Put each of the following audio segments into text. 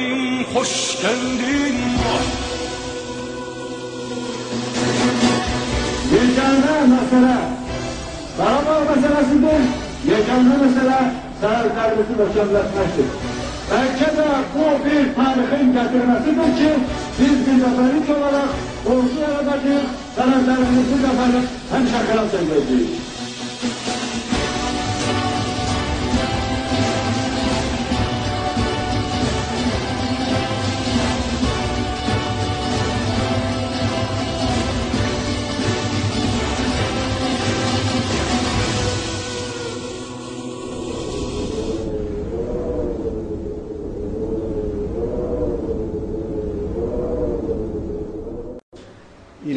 en hoş geldin Yegane mesele Karabağ meselesidir. Yegane mesele sahiplerimizi mükemmelleşmektir. Belki de bu bir tarihin getirmesidir ki biz bir zaferlik olarak ordu yaratacağız, sahiplerimizi zaferlik hem şakarat edeceğiz.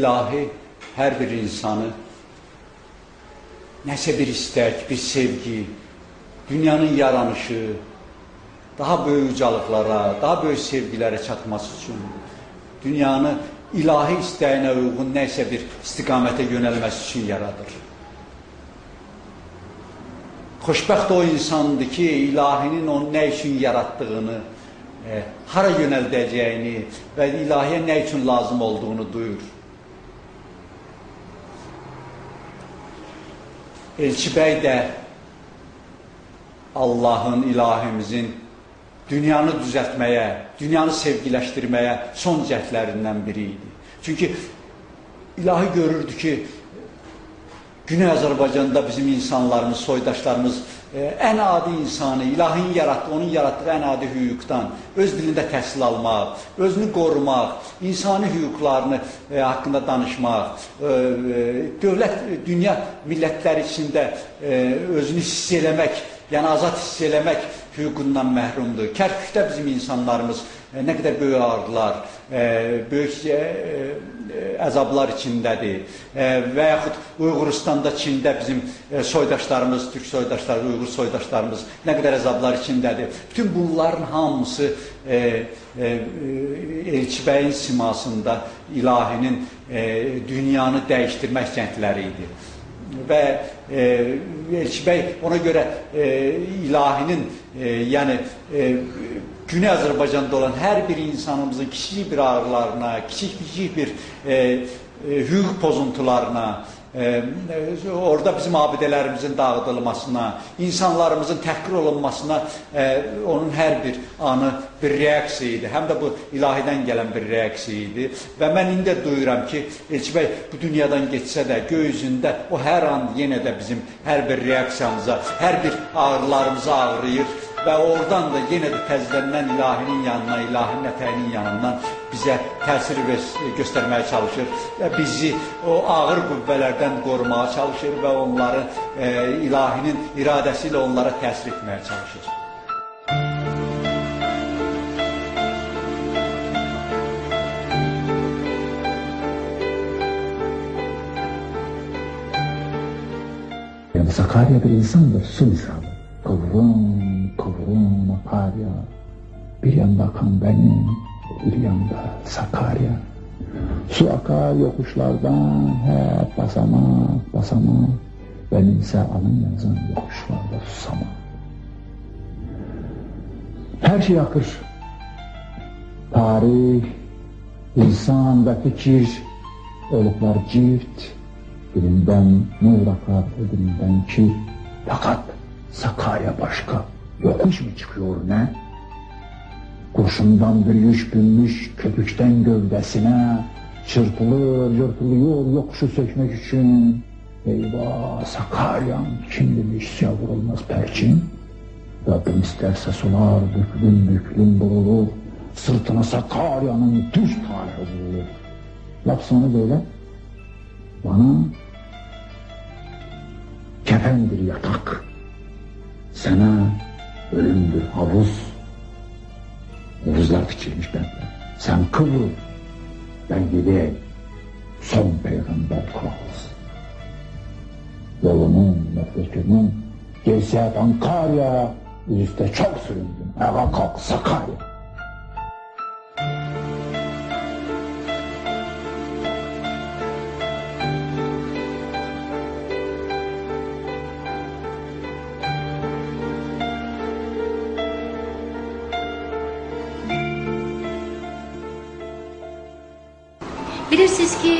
İlahi hər bir insanı nəsə bir istək, bir sevgi, dünyanın yaranışı, daha böyük ucalıqlara, daha böyük sevgilərə çatması üçün dünyanı ilahi istəyinə uyğun nəsə bir istiqamətə yönəlməsi üçün yaradır. Xoşbəxt o insandır ki, ilahinin onu nə üçün yaratdığını, e, hara yönəldəcəyini və ilahiyə nə üçün lazım olduğunu duyur. Elçi bəy də Allahın, ilahimizin dünyanı düzəltməyə, dünyanı sevgiləşdirməyə son cəhdlərindən biri idi. Çünki ilahi görürdü ki, Güney Azərbaycanda bizim insanlarımız, soydaşlarımız ən adi insanı, ilahın yaratdığı, onun yaratdığı ən adi hüquqdan öz dilində təhsil almaq, özünü qorumaq, insani hüquqlarını e, haqqında danışmaq, e, e, dövlət, dünya millətləri içində e, özünü hiss eləmək, yəni azad hiss eləmək hüququndan məhrumdur. Kərkükdə bizim insanlarımız nə qədər böyük ağrılar, e, böyük e, e, əzablar içindədir e, və yaxud Uyğuristanda, Çində bizim e, soydaşlarımız, türk soydaşlarımız, Uyğur soydaşlarımız nə qədər əzablar içindədir. Bütün bunların hamısı e, e, Elçi bəyin simasında ilahinin e, dünyanı dəyişdirmək cəhdləri idi və e, Elçi bəy ona görə e, ilahinin e, yəni e, Güney Azərbaycanda olan hər bir insanımızın kiçik bir ağrılarına, kiçik-kiçik bir e, e, hüquq pozuntularına, e, orada bizim abidələrimizin dağıdılmasına, insanlarımızın təhqir olunmasına e, onun hər bir anı bir reaksiya idi. Həm də bu ilahidən gələn bir reaksiya idi. Və mən indi duyuram ki, Elçibəy bu dünyadan getsə də göy üzündə o hər an yenə də bizim hər bir reaksiyamıza, hər bir ağrılarımıza ağrıyır və oradan da yenə də təzələndən ilahinin yanına, ilahinin ətəyinin yanından bizə təsir göstərməyə çalışır və bizi o ağır qüvvələrdən qorumağa çalışır və onları e, ilahinin iradəsi ilə onlara təsir etməyə çalışır. Yani Sakarya bir insandır, su misali. Kıvrım akar ya. Bir yanda kan benim, bir yanda Sakarya. Su akar yokuşlardan hep basamak basamak. Benimse alın yazan yokuşlarda susama. Her şey akır. Tarih, insan ve fikir, oluklar cift, birinden nur akar, öbüründen kir. Fakat Sakarya başka. Yokuş mu çıkıyor ne? Kurşundan bir yüz binmiş köpükten gövdesine çırpılır, yırtılıyor yokuşu sökmek için. Eyvah Sakarya'm kim demiş siyah vurulmaz perçin. Rabbim isterse sular büklüm büklüm vurulur. Sırtına Sakarya'nın düz tarihi vurulur. Yapsana böyle. Bana kefendir yatak. Sana ölümdür havuz. Havuzlar dikilmiş benden. Sen kıvrıl, ben gideyim. Son peygamber kılavuz. Yolunun, nefretinin, Gevsiyat Ankarya, yüzüste çok süründüm. Ayağa kalk Sakarya. Bilirsiniz ki,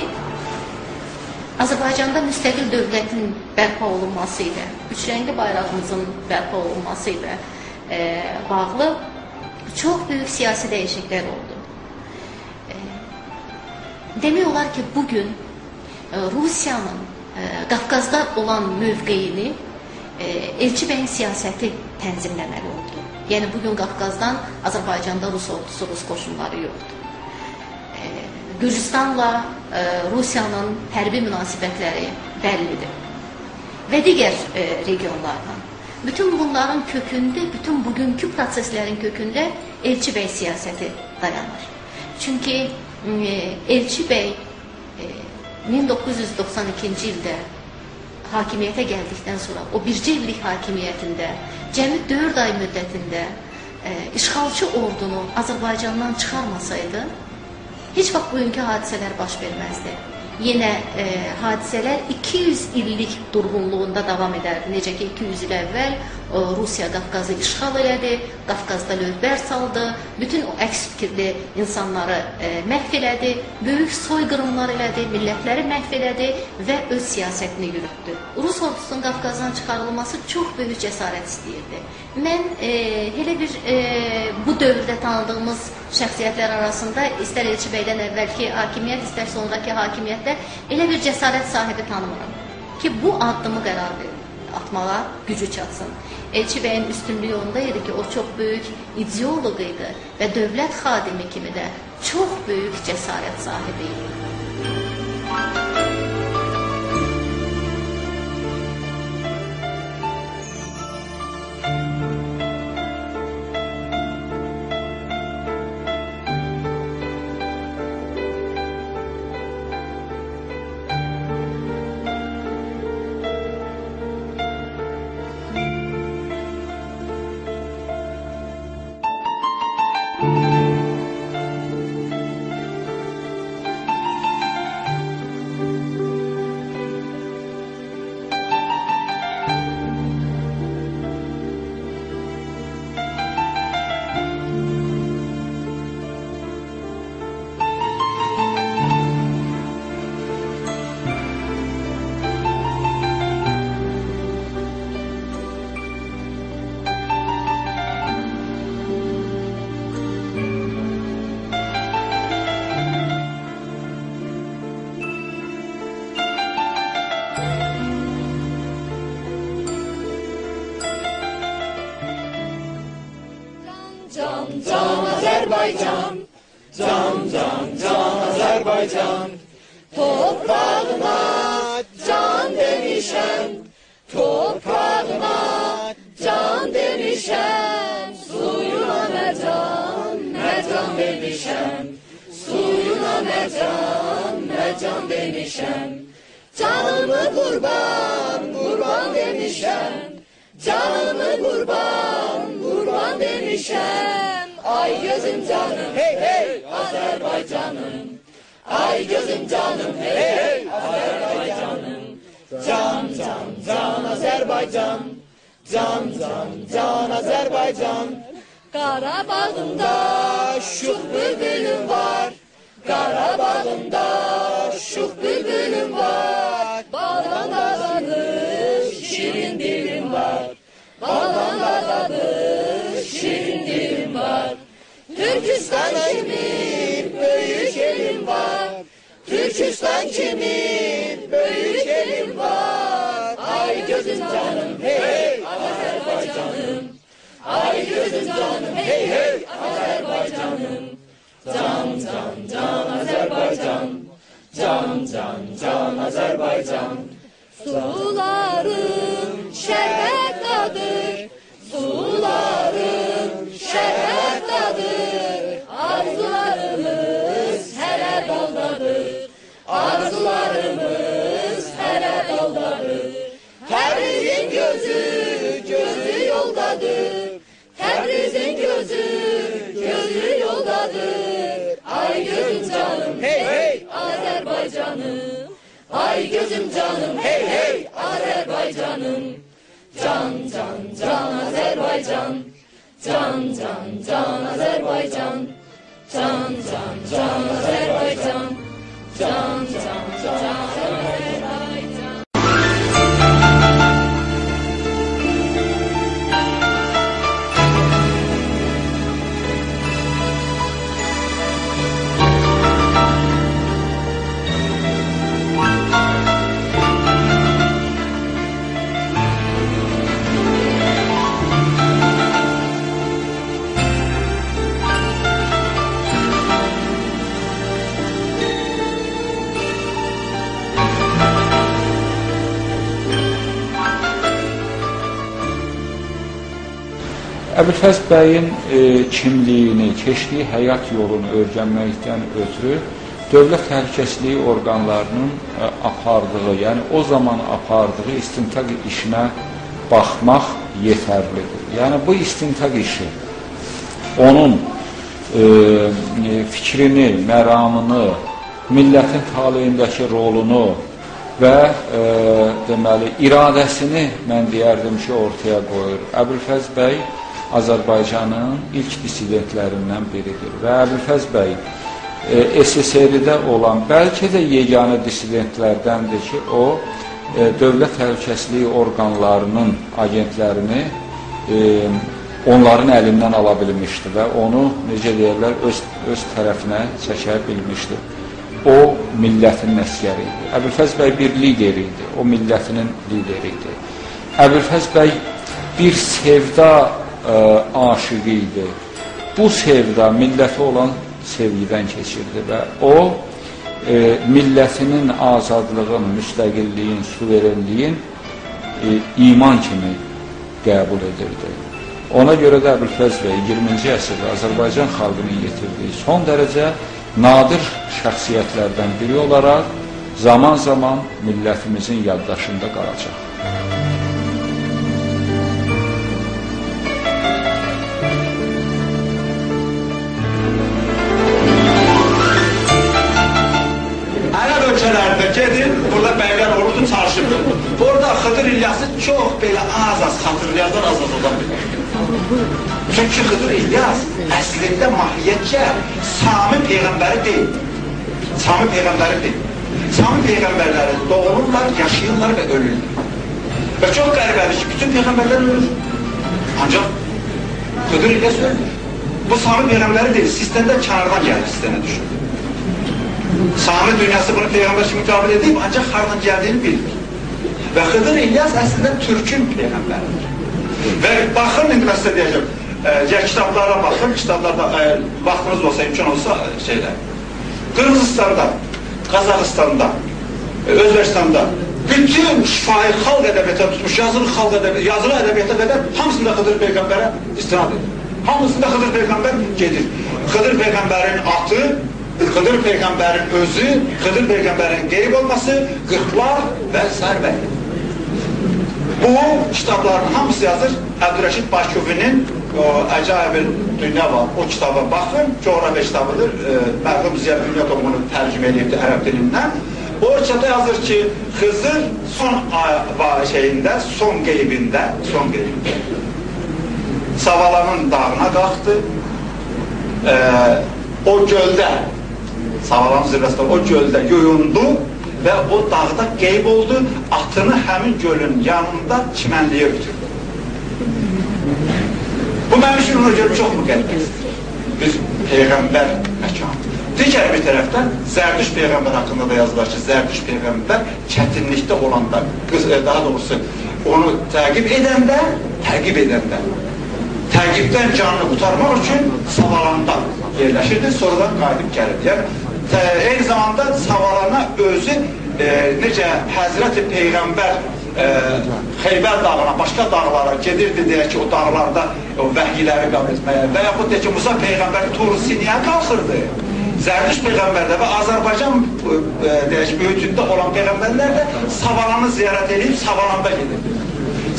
Azərbaycanda müstəqil dövlətin bərpa olunması ilə, üçrəngli bayrağımızın bərpa olunması ilə e, bağlı çox böyük siyasi dəyişikliklər oldu. E, demək olar ki, bugün e, Rusiyanın e, Qafqazda olan mövqeyini e, Elçi bəyin siyasəti tənzimləməli oldu. Yəni bugün Qafqazdan Azərbaycanda Rus ordusu, Rus qoşunları yoxdur. Gürcüstanla e, Rusiyanın hərbi münasibətləri bəllidir. Və digər e, regionlardan. Bütün bunların kökündə, bütün bugünkü proseslərin kökündə Elçi bəy siyasəti dayanır. Çünki e, Elçi bəy e, 1992-ci ildə hakimiyyətə gəldikdən sonra o bircə illik hakimiyyətində cəmi 4 ay müddətində e, işğalçı ordunu Azərbaycandan çıxarmasaydı, heç vaxt bugünkü hadisələr baş verməzdi yenə e, hadisələr 200 illik durğunluğunda davam edərdi. Necə ki 200 il əvvəl Rusiya Qafqazı işğal elədi, Qafqazda lövbər saldı, bütün o əks fikirli insanları məhv elədi, böyük soyqırımlar elədi, millətləri məhv elədi və öz siyasətini yürütdü. Rus ordusunun Qafqazdan çıxarılması çox böyük cəsarət istəyirdi. Mən e, elə bir e, bu dövrdə tanıdığımız şəxsiyyətlər arasında istər Elçi bəydən əvvəlki hakimiyyət, istər sonraki hakimiyyətdə elə bir cəsarət sahibi tanımıram ki, bu addımı qərar verir atmağa gücü çatsın. Elçi bəyin üstünlüyü onda idi ki, o çox böyük ideoloq idi və dövlət xadimi kimi də çox böyük cəsarət sahibi idi. Can Azerbaycan. Can can can Azerbaycan. Toprağına can demişem. Toprağına can demişem. Suyuna mercan mercan demişem. Suyuna mercan mercan demişem. Canımı kurban kurban demişem. Canımı kurban kurban demişem Ay gözüm canım hey hey. Azerbaycanım. Ay gözüm canım hey hey Azerbaycanım. Can can can Azerbaycan. Can can can Azerbaycan. Qarabağımda şux bülbülüm var. Qarabağımda şux bülbülüm var Türkistan kimi büyük elim var Ay gözüm canım hey Azerbaycanım. Ay gözüm canım hey hey Azerbaycanım. Can can can Azerbaycan. Can can can Azerbaycan. Suların şerbet tadır Suların şerbet Azerbaycanım Ay gözüm canım hey hey Azerbaycanım. Can can can Azerbaycan. Can can can Azerbaycan. Can can can Azerbaycan. Can Əbülfəz bəyin e, kimliyini, keçdiyi həyat yolunu öyrənməkdən ötürü dövlət təhlükəsizliyi orqanlarının e, apardığı, yəni o zaman apardığı istintaq işinə baxmaq yetərlidir. Yəni bu istintaq işi onun e, fikrini, məramını, millətin taleyindəki rolunu və e, deməli iradəsini mən deyərdim ki, ortaya qoyur. Əbülfəz bəy Azərbaycanın ilk dissidentlərindən biridir və Əbülfəz bəy e, SSR-də olan bəlkə də yeganə dissidentlərdəndir ki, o e, dövlət təhlükəsizliyi orqanlarının agentlərini e, onların əlindən ala bilmişdi və onu necə deyirlər öz öz tərəfinə çəkə bilmişdi. O millətin əsgəri idi. Əbülfəz bəy bir lider idi. O millətinin lideri idi. Əbülfəz bəy bir sevda aşığı idi. Bu sevda millətə olan sevgidən keçirdi və o e, millətinin azadlığın, müstəqilliyin, suverenliyin e, iman kimi qəbul edirdi. Ona görə də Əbülfəz bəy 20-ci əsrdə Azərbaycan xalqının yetirdiyi son dərəcə nadir şəxsiyyətlərdən biri olaraq zaman-zaman millətimizin yaddaşında qalacaq. Az-az olan bilir. Çünki Xıdır İlyas əslində mahiyyətcə Sami Peyğəmbəri deyil. Sami Peyğəmbəri deyil. Sami Peyğəmbərləri doğulurlar, yaşayırlar və ölürlər. Və çox qəribədir ki, bütün Peyğəmbərlər ölür. Ancaq Xıdır İlyas ölmür. Bu Sami Peyğəmbəri deyil, sistemdən kənardan gəlir, sistemə düşür. Sami dünyası bunu Peyğəmbər kimi qəbul edib, ancaq hardan gəldiyini bilmir. Və Xıdır İlyas əslində Türkün Peyğəmbəridir. Və baxın, indi mən sizə deyəcəm, e, ya kitablara baxın, kitablarda e, vaxtınız olsa, imkan olsa e, şeylər. Qırğızistanda, Qazaxıstanda, e, Özbəkistanda bütün şifahi xalq ədəbiyyata tutmuş, yazılı xalq ədəbiyyata, yazılı ədəbiyyata qədər hamısında Xıdır Peyğəmbərə istinad edir. Hamısında Xıdır Peyğəmbər gedir. Xıdır Peyğəmbərin atı, Xıdır Peyğəmbərin özü, Xıdır Peyğəmbərin qeyb olması, qırxlar və sərvə. Bu kitabların hamısı yazır Əbdürəşid Bakövinin o Əcayib Dünya var. O kitaba baxın, coğrafiya kitabıdır. E, mərhum Ziya Bünyatov bunu tərcümə edibdi ərəb dilindən. O kitabda yazır ki, Xızır son şeyində, son qeybində, son qeybində Savalanın dağına qalxdı. E, o göldə Savalan zirvəsində o göldə yuyundu və o dağda qeyb oldu, atını həmin gölün yanında çimənliyə götürdü. Bu mənim üçün ona görə çox müqəddəsdir. Biz Peyğəmbər məkanı. Digər bir tərəfdən Zərdüş Peyğəmbər haqqında da yazılar ki, Zərdüş Peyğəmbər çətinlikdə olanda, qız, e, daha doğrusu onu təqib edəndə, təqib edəndə, təqibdən canını qutarmaq üçün Savalanda yerləşirdi, sonradan qayıdıb gəlirdi. Yəni, tə, eyni zamanda Savalana özü e, necə Həzrəti Peyğəmbər e, Xeybər dağına, başqa dağlara gedirdi deyək ki, o dağlarda o vəhyiləri qəbul etməyə və yaxud deyək ki, Musa Peyğəmbər Tur Siniyə qalxırdı. Zərdüş Peyğəmbər də və Azərbaycan e, e, deyək böyütündə olan Peyğəmbərlər də Savalanı ziyarət edib Savalanda gedirdi.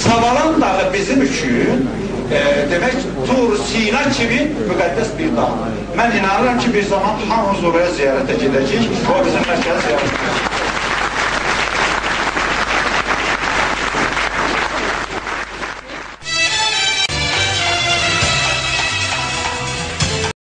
Savalan dağı bizim üçün e, demək Tur Sina kimi müqəddəs bir dağ. Mən inanıram ki, bir zaman hamımız oraya ziyarətə gedəcəyik. O bizim mərkəzi ziyarət